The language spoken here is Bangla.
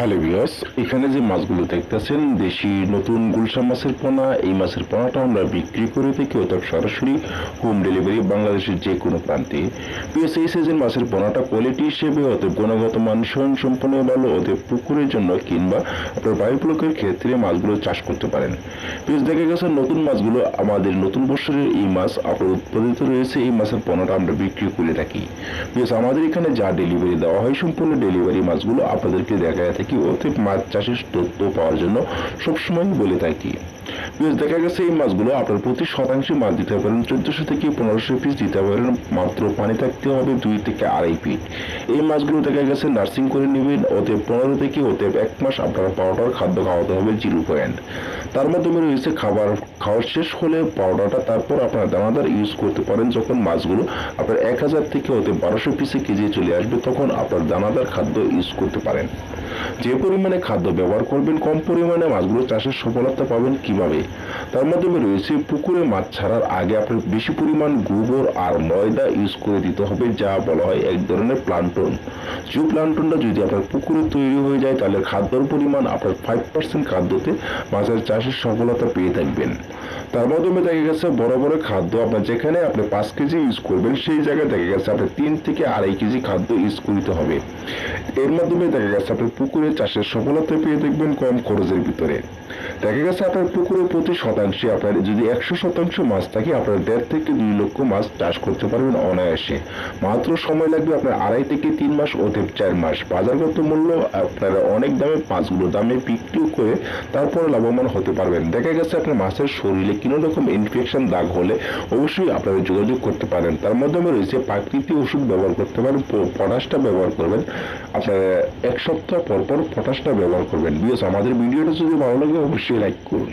হ্যালো বিয়স এখানে যে মাছগুলো দেখতেছেন, দেশি নতুন গুলশা মাছের পোনা, এই মাছের পোনাটা আমরা বিক্রি করে থাকি অর্থাৎ সরাসরি হোম ডেলিভারি বাংলাদেশের যে কোনো প্রান্তে। বিয়স এই সিজন মাছের পোনাটা কোয়ালিটি হিসেবে অতএব গুণগত মান স্বয়ং সম্পূর্ণ ভালো অতএব পুকুরের জন্য কিংবা আপনার বায়ুপ্লকের ক্ষেত্রে মাছগুলো চাষ করতে পারেন। বিয়স দেখা গেছে নতুন মাছগুলো আমাদের নতুন বছরের এই মাছ আপনার উৎপাদিত রয়েছে, এই মাছের পোনাটা আমরা বিক্রি করে থাকি। বিকজ আমাদের এখানে যা ডেলিভারি দেওয়া হয়, সম্পূর্ণ ডেলিভারি মাছগুলো আপনাদেরকে দেখা থাকি। অতএব মাছ চাষের তথ্য পাওয়ার জন্য সবসময় বলে থাকি। বিকজ দেখা গেছে এই মাছগুলো আপনার প্রতি শতাংশে মাছ দিতে পারেন চোদ্দশো থেকে পনেরোশো পিস দিতে পারেন মাত্র পানি থাকতে হবে দুই থেকে আড়াই ফিট এই মাছগুলো দেখা গেছে নার্সিং করে নেবেন, অতএব পনেরো থেকে অতএব এক মাস আপনারা পাউডার খাদ্য খাওয়াতে হবে জিরো পয়েন্ট তার মাধ্যমে রয়েছে খাবার খাওয়ার শেষ হলে পাউডারটা তারপর আপনারা দানাদার ইউজ করতে পারেন, যখন মাছগুলো আপনার এক হাজার থেকে অতএব বারোশো পিসে কেজি চলে আসবে, তখন আপনার দানাদার খাদ্য ইউজ করতে পারেন। যে পরিমাণে খাদ্য ব্যবহার করবেন, কম পরিমাণে মাছগুলো চাষের সফলতা পাবেন কীভাবে? তার মাধ্যমে রয়েছে পুকুরে মাছ ছাড়ার আগে আপনার বেশি পরিমাণ গোবর আর ময়দা ইউজ করে দিতে হবে, যা বলা হয় এক ধরনের প্লান্টন। যে প্লান্টনটা যদি আপনার পুকুরে তৈরি হয়ে যায়, তাহলে খাদ্যর পরিমাণ আপনার ফাইভ পার্সেন্ট খাদ্যতে মাছের চাষের সফলতা পেয়ে থাকবেন। তার মাধ্যমে দেখা গেছে বড় বড় খাদ্য আপনার যেখানে আপনি পাঁচ কেজি ইউজ করবেন, সেই জায়গায় দেখা গেছে আপনার তিন থেকে আড়াই কেজি খাদ্য ইউজ করতে হবে। এর মাধ্যমে দেখা গেছে আপনার পুকুরে চাষের সফলতা পেয়ে দেখবেন কম খরচের ভিতরে। দেখা গেছে আপনার পুকুরের প্রতি শতাংশে আপনার যদি একশো শতাংশ মাছ থাকে, আপনার দেড় থেকে দুই লক্ষ মাছ চাষ করতে পারবেন অনায়াসে। মাত্র সময় লাগবে আপনার আড়াই থেকে তিন মাস, অতএব চার মাস। বাজারগত মূল্য আপনারা অনেক দামে মাছগুলো দামে বিক্রিও করে তারপরে লাভবান হতে পারবেন। দেখা গেছে আপনার মাছের শরীরে কোনো রকম ইনফেকশন দাগ হলে অবশ্যই আপনারা যোগাযোগ করতে পারেন। তার মাধ্যমে রয়েছে প্রাকৃতিক ওষুধ ব্যবহার করতে পারেন পটাশটা ব্যবহার করবেন। আপনারা এক সপ্তাহ পরপর পর পটাশটা ব্যবহার করবেন। বিকজ আমাদের ভিডিওটা যদি ভালো লাগে, অবশ্যই লাইক করুন।